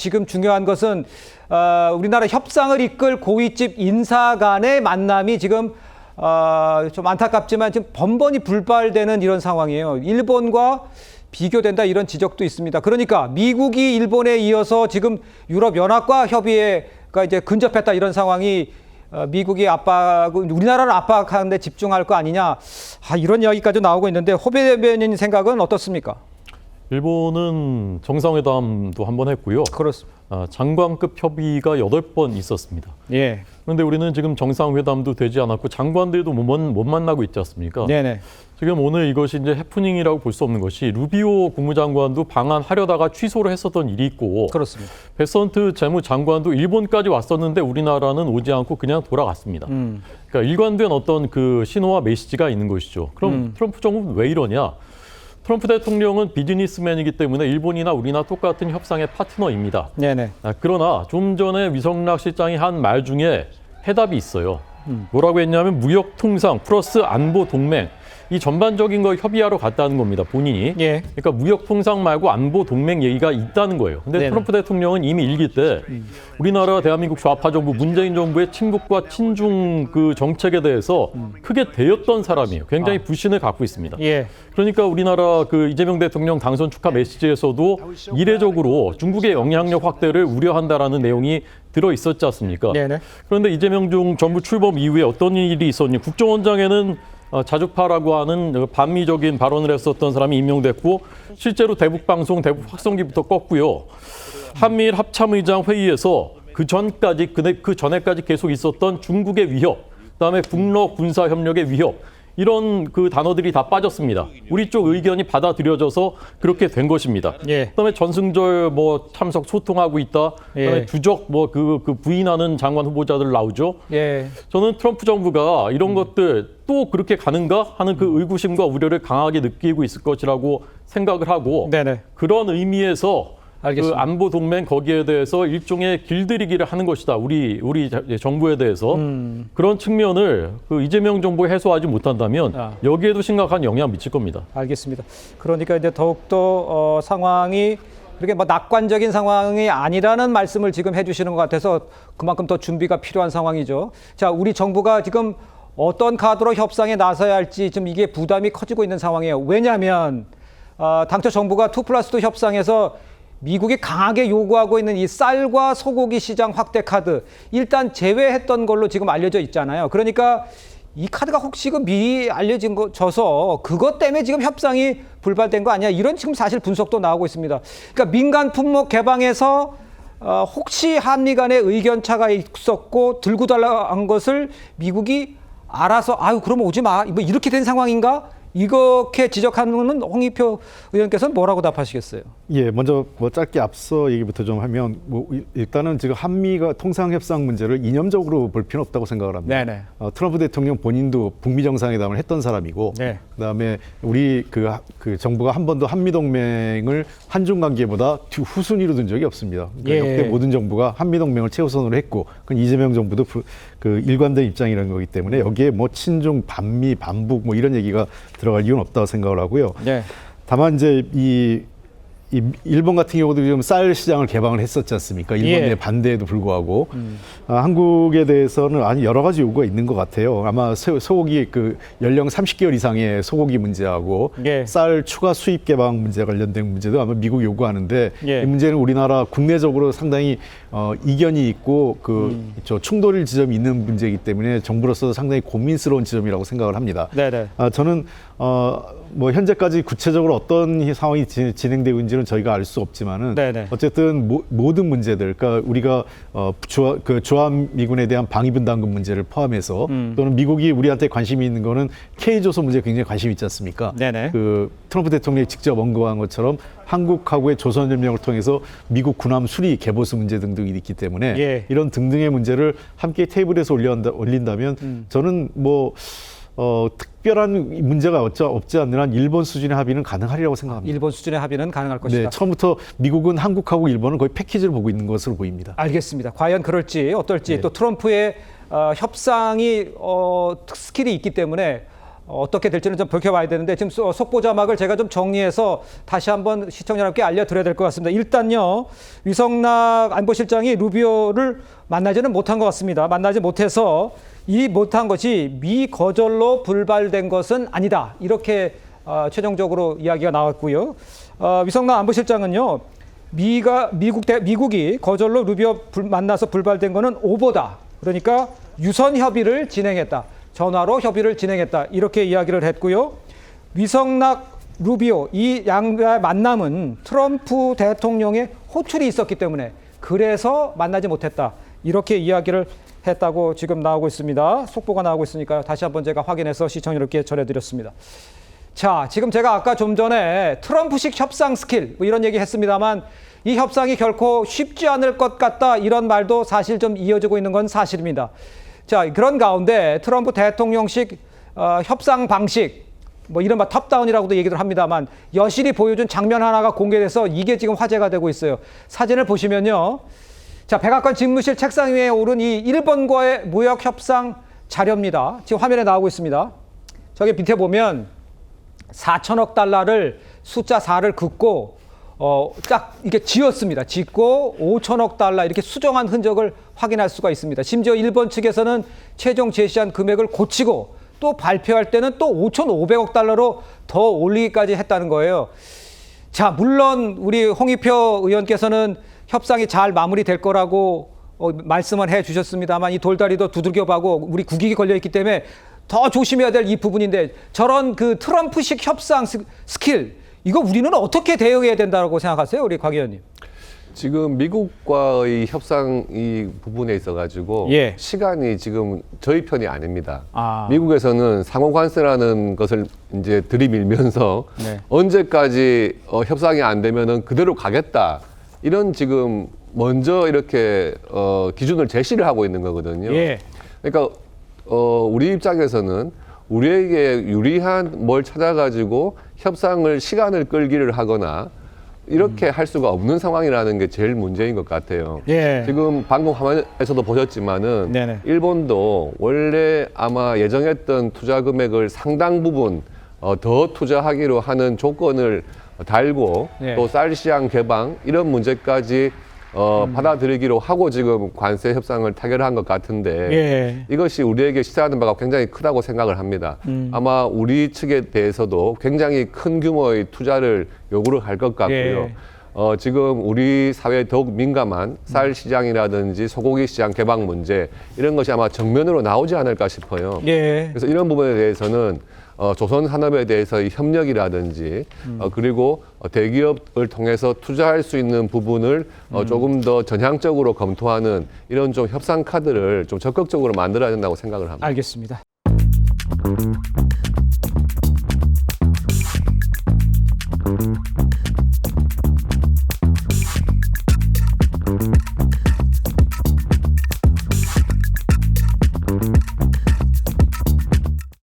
지금 중요한 것은 어, 우리나라 협상을 이끌 고위직 인사 간의 만남이 지금 어, 좀 안타깝지만 지금 번번이 불발되는 이런 상황이에요. 일본과 비교된다 이런 지적도 있습니다. 그러니까 미국이 일본에 이어서 지금 유럽 연합과 협의회가 이제 근접했다 이런 상황이 어, 미국이 압박, 우리나라를 압박하는데 집중할 거 아니냐. 아, 이런 이야기까지 나오고 있는데 호배 대변인 생각은 어떻습니까? 일본은 정상회담도 한 번 했고요. 그렇습니다. 아, 장관급 협의가 여덟 번 있었습니다. 예. 그런데 우리는 지금 정상회담도 되지 않았고 장관들도 못, 만- 못 만나고 있지 않습니까? 네네. 지금 오늘 이것이 이제 해프닝이라고 볼 수 없는 것이 루비오 국무장관도 방한하려다가 취소를 했었던 일이 있고 그렇습니다. 베선트 재무장관도 일본까지 왔었는데 우리나라는 오지 않고 그냥 돌아갔습니다. 음. 그러니까 일관된 어떤 그 신호와 메시지가 있는 것이죠. 그럼 음. 트럼프 정부는 왜 이러냐? 트럼프 대통령은 비즈니스맨이기 때문에 일본이나 우리나 똑같은 협상의 파트너입니다. 네네. 아, 그러나 좀 전에 위성락 실장이 한 말 중에 해답이 있어요. 뭐라고 했냐면 무역 통상 플러스 안보 동맹 이 전반적인 걸 협의하러 갔다는 겁니다. 본인이. 예. 그러니까 무역 통상 말고 안보 동맹 얘기가 있다는 거예요. 근데 네네. 트럼프 대통령은 이미 일기 때 우리나라 대한민국 좌파 정부 문재인 정부의 친북과 친중 그 정책에 대해서 크게 대였던 사람이에요. 굉장히 불신을 갖고 있습니다. 예. 그러니까 우리나라 그 이재명 대통령 당선 축하 메시지에서도 이례적으로 중국의 영향력 확대를 우려한다라는 내용이 들어 있었지 않습니까? 네네. 그런데 이재명 중 정부 출범 이후에 어떤 일이 있었니? 국정원장에는 어, 자주파라고 하는 어, 반미적인 발언을 했었던 사람이 임명됐고 실제로 대북 방송, 대북 확성기부터 껐고요. 한미일 합참의장 회의에서 그 전까지 그, 그 전에까지 계속 있었던 중국의 위협, 그다음에 북러 군사 협력의 위협 이런 그 단어들이 다 빠졌습니다. 우리 쪽 의견이 받아들여져서 그렇게 된 것입니다. 예. 그다음에 전승절 뭐 참석 소통하고 있다. 그다음에 예. 두적 뭐 그 그 부인하는 장관 후보자들 나오죠. 예. 저는 트럼프 정부가 이런 것들 또 그렇게 가는가 하는 그 의구심과 우려를 강하게 느끼고 있을 것이라고 생각을 하고 네네. 그런 의미에서 그 알겠습니다. 안보 동맹 거기에 대해서 일종의 길들이기를 하는 것이다. 우리 우리 자- 정부에 대해서 음. 그런 측면을 그 이재명 정부 가 해소하지 못한다면 아. 여기에도 심각한 영향 미칠 겁니다. 알겠습니다. 그러니까 이제 더욱더 어, 상황이 그렇게 뭐 낙관적인 상황이 아니라는 말씀을 지금 해주시는 것 같아서 그만큼 더 준비가 필요한 상황이죠. 자, 우리 정부가 지금 어떤 카드로 협상에 나서야 할지 지금 이게 부담이 커지고 있는 상황이에요. 왜냐하면 어, 당초 정부가 투 플러스 투 협상에서 미국이 강하게 요구하고 있는 이 쌀과 소고기 시장 확대 카드 일단 제외했던 걸로 지금 알려져 있잖아요. 그러니까 이 카드가 혹시 그 미리 알려진 거 져서 그것 때문에 지금 협상이 불발된 거 아니야? 이런 지금 사실 분석도 나오고 있습니다. 그러니까 민간 품목 개방에서 어, 혹시 한미 간의 의견 차가 있었고 들고 달라한 것을 미국이 알아서 아유 그럼 오지 마. 뭐 이렇게 된 상황인가? 이렇게 지적하는 홍익표 의원께서는 뭐라고 답하시겠어요? 예, 먼저 뭐 짧게 앞서 얘기부터 좀 하면 뭐 이- 일단은 지금 한미가 통상 협상 문제를 이념적으로 볼 필요는 없다고 생각을 합니다. 네네. 어, 트럼프 대통령 본인도 북미 정상회담을 했던 사람이고, 네. 그다음에 우리 그, 하- 그 정부가 한 번도 한미 동맹을 한중 관계보다 뒤- 후순위로 둔 적이 없습니다. 그러니까 예. 역대 모든 정부가 한미 동맹을 최우선으로 했고, 그건 이재명 정부도 부- 그 일관된 입장이라는 거기 때문에 여기에 뭐 친중, 반미, 반북 뭐 이런 얘기가 들어갈 이유는 없다고 생각을 하고요. 네. 다만 이제 이, 이 일본 같은 경우도 지금 쌀 시장을 개방을 했었지 않습니까? 일본 예. 내 반대에도 불구하고 아, 한국에 대해서는 아니 여러 가지 요구가 있는 것 같아요. 아마 소, 소고기 그 연령 30개월 이상의 소고기 문제하고 예. 쌀 추가 수입 개방 문제 관련된 문제도 아마 미국 요구하는데 예. 이 문제는 우리나라 국내적으로 상당히 어, 이견이 있고 그저 충돌 지점이 있는 문제이기 때문에 정부로서 상당히 고민스러운 지점이라고 생각을 합니다. 네네. 아, 저는 어, 뭐 현재까지 구체적으로 어떤 이 상황이 지- 진행되고 있는지는 저희가 알 수 없지만은 네네. 어쨌든 모, 모든 문제들, 그러니까 우리가 어, 주한 그 주한 미군에 대한 방위분 당금 문제를 포함해서 음. 또는 미국이 우리한테 관심이 있는 거는 K 조선 문제 에 굉장히 관심이 있지 않습니까? 네네. 그 트럼프 대통령이 직접 언급한 것처럼 한국하고의 조선연맹을 통해서 미국 군함 수리 개보수 문제 등등이 있기 때문에 예. 이런 등등의 문제를 함께 테이블에서 올려한다, 올린다면 음. 저는 뭐 어, 특별한 문제가 없지, 없지 않는 한 일본 수준의 합의는 가능하리라고 생각합니다. 일본 수준의 합의는 가능할 것이다. 네, 처음부터 미국은 한국하고 일본은 거의 패키지를 보고 있는 것으로 보입니다. 알겠습니다. 과연 그럴지 어떨지 네. 또 트럼프의 어, 협상이 어, 특- 스킬이 있기 때문에 어, 어떻게 될지는 좀 밝혀봐야 되는데 지금 소- 속보 자막을 제가 좀 정리해서 다시 한번 시청자 여러분께 알려드려야 될 것 같습니다. 일단요 위성락 안보실장이 루비오를 만나지는 못한 것 같습니다. 만나지 못해서 이 못한 것이 미 거절로 불발된 것은 아니다. 이렇게 어, 최종적으로 이야기가 나왔고요. 어, 위성락 안보실장은요 미가 미국 대, 미국이 거절로 루비오 불- 만나서 불발된 것은 오보다. 그러니까 유선 협의를 진행했다. 전화로 협의를 진행했다. 이렇게 이야기를 했고요. 위성락 루비오 이 양의 만남은 트럼프 대통령의 호출이 있었기 때문에 그래서 만나지 못했다. 이렇게 이야기를 했다고 지금 나오고 있습니다. 속보가 나오고 있으니까 다시 한번 제가 확인해서 시청자 여러분께 전해드렸습니다. 자, 지금 제가 아까 좀 전에 트럼프식 협상 스킬 뭐 이런 얘기 했습니다만 이 협상이 결코 쉽지 않을 것 같다 이런 말도 사실 좀 이어지고 있는 건 사실입니다. 자, 그런 가운데 트럼프 대통령식 어, 협상 방식 뭐 이른바 탑다운이라고도 얘기를 합니다만 여실히 보여준 장면 하나가 공개돼서 이게 지금 화제가 되고 있어요. 사진을 보시면요. 자, 백악관 집무실 책상 위에 오른 이 일본과의 무역 협상 자료입니다. 지금 화면에 나오고 있습니다. 저기 밑에 보면 4천억 달러를 숫자 4를 긋고 어, 딱 이게 지었습니다. 짓고 5천억 달러 이렇게 수정한 흔적을 확인할 수가 있습니다. 심지어 일본 측에서는 최종 제시한 금액을 고치고 또 발표할 때는 또 5,500억 달러로 더 올리기까지 했다는 거예요. 자, 물론 우리 홍익표 의원께서는 협상이 잘 마무리될 거라고 어, 말씀을 해 주셨습니다만 이 돌다리도 두들겨 봐고 우리 국익이 걸려 있기 때문에 더 조심해야 될 이 부분인데 저런 그 트럼프식 협상 스- 스킬 이거 우리는 어떻게 대응해야 된다고 생각하세요, 우리 곽 의원님? 지금 미국과의 협상 이 부분에 있어 가지고 예. 시간이 지금 저희 편이 아닙니다. 아. 미국에서는 상호 관세라는 것을 이제 들이밀면서 네. 언제까지 어, 협상이 안 되면은 그대로 가겠다. 이런 지금 먼저 이렇게 어, 기준을 제시를 하고 있는 거거든요. 예. 그러니까 어, 우리 입장에서는 우리에게 유리한 뭘 찾아가지고 협상을 시간을 끌기를 하거나 이렇게 할 수가 없는 상황이라는 게 제일 문제인 것 같아요. 예. 지금 방금 화면에서도 보셨지만은 네네. 일본도 원래 아마 예정했던 투자 금액을 상당 부분 어, 더 투자하기로 하는 조건을 달고 예. 또쌀 시장 개방 이런 문제까지 어, 음. 받아들이기로 하고 지금 관세 협상을 타결한 것 같은데 예. 이것이 우리에게 시사하는 바가 굉장히 크다고 생각을 합니다. 음. 아마 우리 측에 대해서도 굉장히 큰 규모의 투자를 요구를 할 것 같고요. 예. 어, 지금 우리 사회에 더욱 민감한 쌀 시장이라든지 소고기 시장 개방 문제 이런 것이 아마 정면으로 나오지 않을까 싶어요. 예. 그래서 이런 부분에 대해서는 어, 조선 산업에 대해서의 협력이라든지 어, 그리고 어, 대기업을 통해서 투자할 수 있는 부분을 어, 조금 더 전향적으로 검토하는 이런 좀 협상 카드를 좀 적극적으로 만들어야 된다고 생각을 합니다. 알겠습니다.